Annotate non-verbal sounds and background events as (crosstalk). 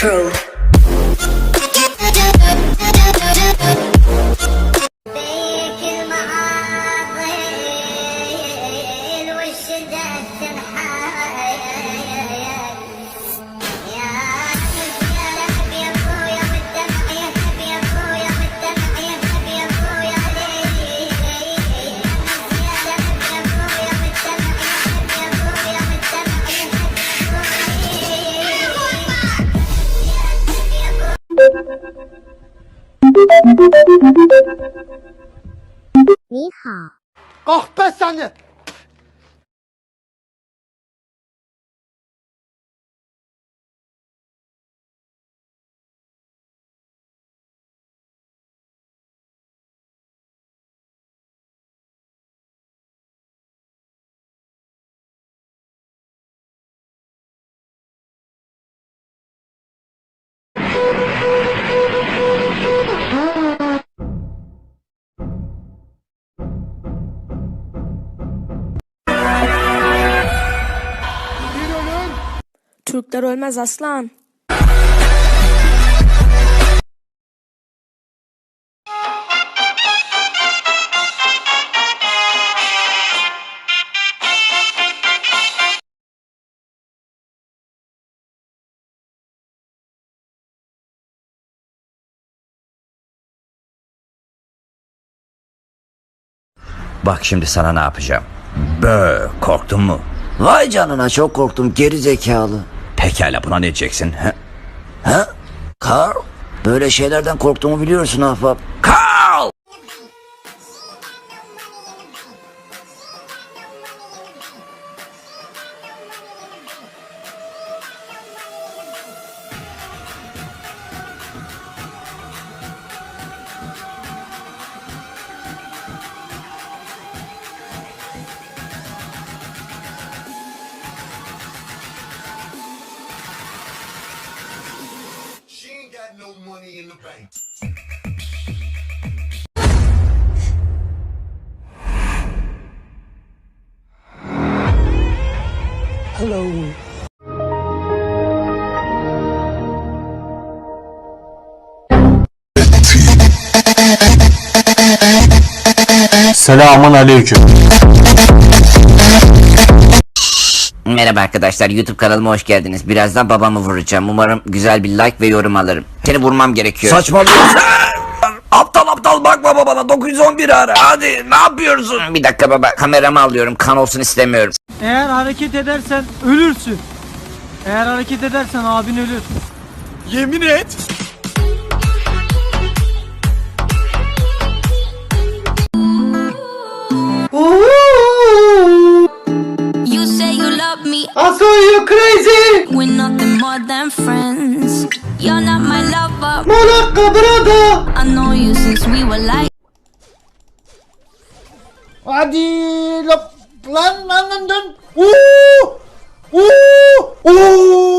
Crew. 你好。Kahpe seni. Türkler ölmez aslan. Bak şimdi sana ne yapacağım. Bö, korktun mu? Vay canına çok korktum geri zekalı. Pekala buna ne diyeceksin? He? Ha? Carl? Böyle şeylerden korktuğumu biliyorsun ahbap. Carl! Money in the bank. Selamun aleyküm. Merhaba arkadaşlar YouTube kanalıma hoş geldiniz. Birazdan babamı vuracağım. Umarım güzel bir like ve yorum alırım. Seni vurmam gerekiyor. Saçmalıyorsun. (laughs) aptal aptal bakma babana 911 ara. Hadi ne yapıyorsun? Bir dakika baba kameramı alıyorum. Kan olsun istemiyorum. Eğer hareket edersen ölürsün. Eğer hareket edersen abin ölür. Yemin et. I saw you crazy! We're nothing more than friends. You're not my lover. Monica, brother! I know you since we were like. Adi, look, plan, man, and then. Ooh! Ooh! Ooh!